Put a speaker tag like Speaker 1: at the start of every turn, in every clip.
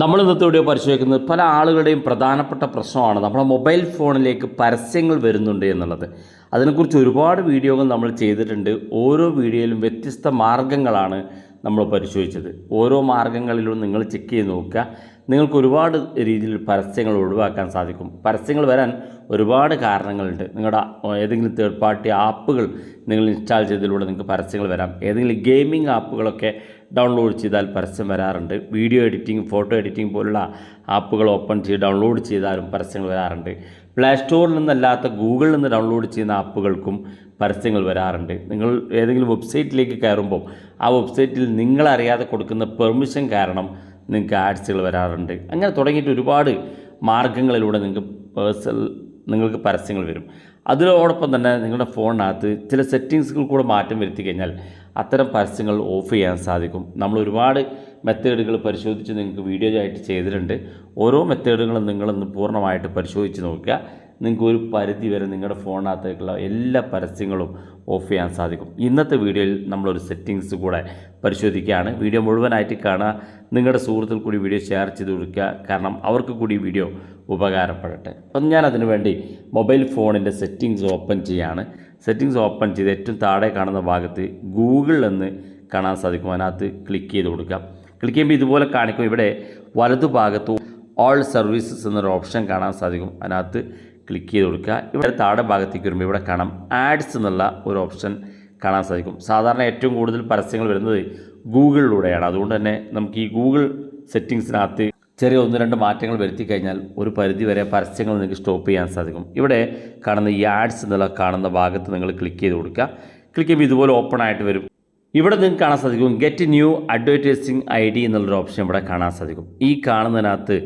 Speaker 1: നമ്മൾ ഇന്നത്തെ വീഡിയോ പരിശോധിക്കുന്നത് പല ആളുകളുടെയും പ്രധാനപ്പെട്ട പ്രശ്നമാണ്. നമ്മുടെ മൊബൈൽ ഫോണിലേക്ക് പരസ്യങ്ങൾ വരുന്നുണ്ട് എന്നുള്ളത്. അതിനെക്കുറിച്ച് ഒരുപാട് വീഡിയോകൾ നമ്മൾ ചെയ്തിട്ടുണ്ട്. ഓരോ വീഡിയോയിലും വ്യത്യസ്ത മാർഗങ്ങളാണ് നമ്മൾ പരിശോധിച്ചത്. ഓരോ മാർഗങ്ങളിലും നിങ്ങൾ ചെക്ക് ചെയ്ത് നോക്കുക. നിങ്ങൾക്ക് ഒരുപാട് രീതിയിൽ പരസ്യങ്ങൾ ഒഴിവാക്കാൻ സാധിക്കും. പരസ്യങ്ങൾ വരാൻ ഒരുപാട് കാരണങ്ങളുണ്ട്. നിങ്ങളുടെ ഏതെങ്കിലും തേർഡ് പാർട്ടി ആപ്പുകൾ നിങ്ങൾ ഇൻസ്റ്റാൾ ചെയ്തതിലൂടെ നിങ്ങൾക്ക് പരസ്യങ്ങൾ വരാം. ഏതെങ്കിലും ഗെയിമിംഗ് ആപ്പുകളൊക്കെ ഡൗൺലോഡ് ചെയ്താൽ പരസ്യം വരാറുണ്ട്. വീഡിയോ എഡിറ്റിംഗ് ഫോട്ടോ എഡിറ്റിംഗ് പോലുള്ള ആപ്പുകൾ ഓപ്പൺ ചെയ്ത് ഡൗൺലോഡ് ചെയ്താലും പരസ്യങ്ങൾ വരാറുണ്ട്. പ്ലേ സ്റ്റോറിൽ നിന്നല്ലാത്ത ഗൂഗിളിൽ നിന്ന് ഡൗൺലോഡ് ചെയ്യുന്ന ആപ്പുകൾക്കും പരസ്യങ്ങൾ വരാറുണ്ട്. നിങ്ങൾ ഏതെങ്കിലും വെബ്സൈറ്റിലേക്ക് കയറുമ്പോൾ ആ വെബ്സൈറ്റിൽ നിങ്ങളറിയാതെ കൊടുക്കുന്ന പെർമിഷൻ കാരണം നിങ്ങൾക്ക് ആഡ്സുകൾ വരാറുണ്ട്. അങ്ങനെ തുടങ്ങിയിട്ട് ഒരുപാട് മാർഗങ്ങളിലൂടെ നിങ്ങൾക്ക് പേഴ്സണൽ നിങ്ങൾക്ക് പരസ്യങ്ങൾ വരും. അതിനോടൊപ്പം തന്നെ നിങ്ങളുടെ ഫോണിനകത്ത് ചില സെറ്റിങ്സുകൾ കൂടെ മാറ്റം വരുത്തി കഴിഞ്ഞാൽ അത്തരം പരസ്യങ്ങൾ ഓഫ് ചെയ്യാൻ സാധിക്കും. നമ്മൾ ഒരുപാട് മെത്തേഡുകൾ പരിശോധിച്ച് നിങ്ങൾക്ക് വീഡിയോ ആയിട്ട് ചെയ്തിട്ടുണ്ട്. ഓരോ മെത്തേഡുകളും നിങ്ങളൊന്ന് പൂർണമായിട്ട് പരിശോധിച്ച് നോക്കുക. നിങ്ങൾക്ക് ഒരു പരിധി വരെ നിങ്ങളുടെ ഫോണിനകത്തേക്കുള്ള എല്ലാ പരസ്യങ്ങളും ഓഫ് ചെയ്യാൻ സാധിക്കും. ഇന്നത്തെ വീഡിയോയിൽ നമ്മളൊരു സെറ്റിങ്സ് കൂടെ പരിശോധിക്കുകയാണ്. വീഡിയോ മുഴുവനായിട്ട് കാണുക. നിങ്ങളുടെ സുഹൃത്തുക്കൾ കൂടി വീഡിയോ ഷെയർ ചെയ്ത് കൊടുക്കുക. കാരണം അവർക്ക് കൂടി വീഡിയോ ഉപകാരപ്പെടട്ടെ. അപ്പം ഞാൻ അതിനുവേണ്ടി മൊബൈൽ ഫോണിന്റെ സെറ്റിങ്സ് ഓപ്പൺ ചെയ്യാണ്. സെറ്റിങ്സ് ഓപ്പൺ ചെയ്ത് ഏറ്റവും താഴെ കാണുന്ന ഭാഗത്ത് ഗൂഗിൾ എന്ന് കാണാൻ സാധിക്കും. അതിനകത്ത് ക്ലിക്ക് ചെയ്ത് കൊടുക്കുക. ക്ലിക്ക് ചെയ്യുമ്പോൾ ഇതുപോലെ കാണിക്കും. ഇവിടെ വലതുഭാഗത്ത് ഓൾ സർവീസസ് എന്നൊരു ഓപ്ഷൻ കാണാൻ സാധിക്കും. അതിനകത്ത് ക്ലിക്ക് ചെയ്ത് കൊടുക്കുക. ഇവിടെ താഴെ ഭാഗത്തേക്ക് വരുമ്പോൾ ഇവിടെ കാണാം ആഡ്സ് എന്നുള്ള ഒരു ഓപ്ഷൻ കാണാൻ സാധിക്കും. സാധാരണ ഏറ്റവും കൂടുതൽ പരസ്യങ്ങൾ വരുന്നത് ഗൂഗിളിലൂടെയാണ്. അതുകൊണ്ട് തന്നെ നമുക്ക് ഈ ഗൂഗിൾ സെറ്റിങ്സിനകത്ത് ചെറിയ ഒന്ന് രണ്ട് മാറ്റങ്ങൾ വരുത്തി കഴിഞ്ഞാൽ ഒരു പരിധി വരെ പരസ്യങ്ങൾ നിങ്ങൾക്ക് സ്റ്റോപ്പ് ചെയ്യാൻ സാധിക്കും. ഇവിടെ കാണുന്ന ഈ ആഡ്സ് എന്നുള്ള കാണുന്ന ഭാഗത്ത് നിങ്ങൾ ക്ലിക്ക് ചെയ്ത് കൊടുക്കുക. ക്ലിക്ക് ചെയ്യുമ്പോൾ ഇതുപോലെ ഓപ്പൺ ആയിട്ട് വരും. ഇവിടെ നിങ്ങൾക്ക് കാണാൻ സാധിക്കും get new advertising I D എന്നുള്ളൊരു ഓപ്ഷൻ ഇവിടെ കാണാൻ സാധിക്കും. ഈ കാണുന്നതിനകത്ത്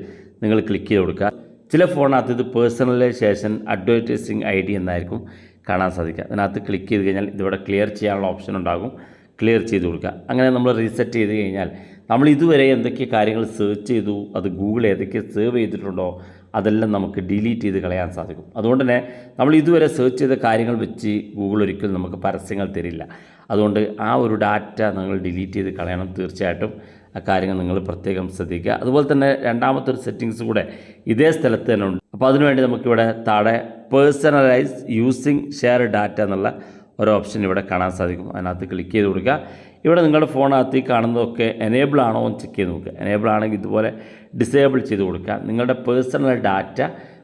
Speaker 1: നിങ്ങൾ ക്ലിക്ക് ചെയ്ത് കൊടുക്കുക. ചില ഫോണിനകത്ത് ഇത് പേഴ്സണലൈസേഷൻ അഡ്വർടൈസിങ് ഐ ഡി എന്നായിരിക്കും കാണാൻ സാധിക്കുക. അതിനകത്ത് ക്ലിക്ക് ചെയ്ത് കഴിഞ്ഞാൽ ഇതിവിടെ ക്ലിയർ ചെയ്യാനുള്ള ഓപ്ഷൻ ഉണ്ടാകും. ക്ലിയർ ചെയ്ത് കൊടുക്കുക. അങ്ങനെ നമ്മൾ റീസെറ്റ് ചെയ്ത് കഴിഞ്ഞാൽ നമ്മൾ ഇതുവരെ എന്തൊക്കെ കാര്യങ്ങൾ സെർച്ച് ചെയ്തു അത് ഗൂഗിൾ ഏതൊക്കെ സേവ് ചെയ്തിട്ടുണ്ടോ അതെല്ലാം നമുക്ക് ഡിലീറ്റ് ചെയ്ത് കളയാൻ സാധിക്കും. അതുകൊണ്ട് തന്നെ നമ്മൾ ഇതുവരെ സെർച്ച് ചെയ്ത കാര്യങ്ങൾ വെച്ച് ഗൂഗിൾ ഒരിക്കലും നമുക്ക് പരസ്യങ്ങൾ തരില്ല. അതുകൊണ്ട് ആ ഒരു ഡാറ്റ നിങ്ങൾ ഡിലീറ്റ് ചെയ്ത് കളയണം തീർച്ചയായിട്ടും. കാര്യങ്ങൾ നിങ്ങൾ പ്രത്യേകം ശ്രദ്ധിക്കുക. അതുപോലെ തന്നെ രണ്ടാമത്തെ ഒരു സെറ്റിങ്സ് കൂടെ ഇതേ സ്ഥലത്ത് തന്നെ ഉണ്ട്. അപ്പോൾ അതിനുവേണ്ടി നമുക്കിവിടെ താഴെ പേഴ്സണലൈസ് യൂസിങ് ഷെയർ ഡാറ്റ എന്നുള്ള ഒരു ഓപ്ഷൻ ഇവിടെ കാണാൻ സാധിക്കും. അതിനകത്ത് ക്ലിക്ക് ചെയ്ത് കൊടുക്കുക. ഇവിടെ നിങ്ങളുടെ ഫോണകത്ത് ഈ കാണുന്നതൊക്കെ എനേബിൾ ആണോ എന്ന് ചെക്ക് ചെയ്ത് നോക്കുക. എനേബിൾ ആണെങ്കിൽ ഇതുപോലെ ഡിസേബിൾ ചെയ്ത് കൊടുക്കുക. നിങ്ങളുടെ പേഴ്സണൽ ഡാറ്റ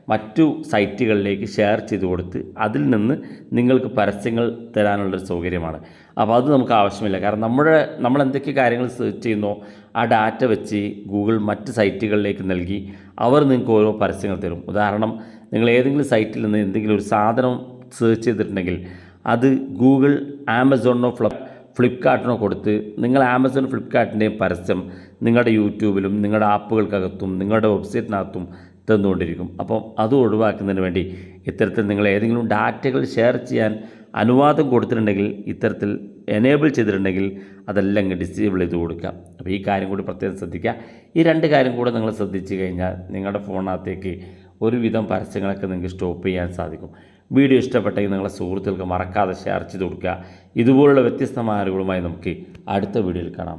Speaker 1: മറ്റു സൈറ്റുകളിലേക്ക് ഷെയർ ചെയ്ത് കൊടുത്ത് അതിൽ നിന്ന് നിങ്ങൾക്ക് പരസ്യങ്ങൾ തരാനുള്ളൊരു സൗകര്യമാണ്. അപ്പോൾ അത് നമുക്ക് ആവശ്യമില്ല. കാരണം നമ്മുടെ നമ്മൾ എന്തൊക്കെ കാര്യങ്ങൾ സെർച്ച് ചെയ്യുന്നോ ആ ഡാറ്റ വെച്ച് ഗൂഗിൾ മറ്റ് സൈറ്റുകളിലേക്ക് നൽകി അവർ നിങ്ങൾക്ക് ഓരോ പരസ്യങ്ങൾ തരും. ഉദാഹരണം നിങ്ങൾ ഏതെങ്കിലും സൈറ്റിൽ നിന്ന് എന്തെങ്കിലും ഒരു സാധനം സെർച്ച് ചെയ്തിട്ടുണ്ടെങ്കിൽ അത് ഗൂഗിൾ ആമസോണിനോ ഫ്ലിപ്പ് ഫ്ലിപ്കാർട്ടിനോ കൊടുത്ത് നിങ്ങൾ ആമസോൺ ഫ്ലിപ്കാർട്ടിന്റെയും പരസ്യം നിങ്ങളുടെ യൂട്യൂബിലും നിങ്ങളുടെ ആപ്പുകൾക്കകത്തും നിങ്ങളുടെ വെബ്സൈറ്റിനകത്തും തന്നുകൊണ്ടിരിക്കും. അപ്പം അത് ഒഴിവാക്കുന്നതിന് വേണ്ടി ഇത്തരത്തിൽ നിങ്ങൾ ഏതെങ്കിലും ഡാറ്റകൾ ഷെയർ ചെയ്യാൻ അനുവാദം കൊടുത്തിട്ടുണ്ടെങ്കിൽ ഇത്തരത്തിൽ എനേബിൾ ചെയ്തിട്ടുണ്ടെങ്കിൽ അതെല്ലാം അങ്ങ് ഡിസേബിൾ ചെയ്ത് കൊടുക്കാം. അപ്പോൾ ഈ കാര്യം കൂടി പ്രത്യേകം ശ്രദ്ധിക്കുക. ഈ രണ്ട് കാര്യം കൂടെ നിങ്ങൾ ശ്രദ്ധിച്ചു കഴിഞ്ഞാൽ നിങ്ങളുടെ ഫോണിനകത്തേക്ക് ഒരുവിധം പരസ്യങ്ങളൊക്കെ നിങ്ങൾക്ക് സ്റ്റോപ്പ് ചെയ്യാൻ സാധിക്കും. വീഡിയോ ഇഷ്ടപ്പെട്ടെങ്കിൽ നിങ്ങളുടെ സുഹൃത്തുക്കൾക്ക് മറക്കാതെ ഷെയർ ചെയ്ത് കൊടുക്കുക. ഇതുപോലുള്ള വ്യത്യസ്തമായ അറിവുകളുമായി നമുക്ക് അടുത്ത വീഡിയോയിൽ കാണാം.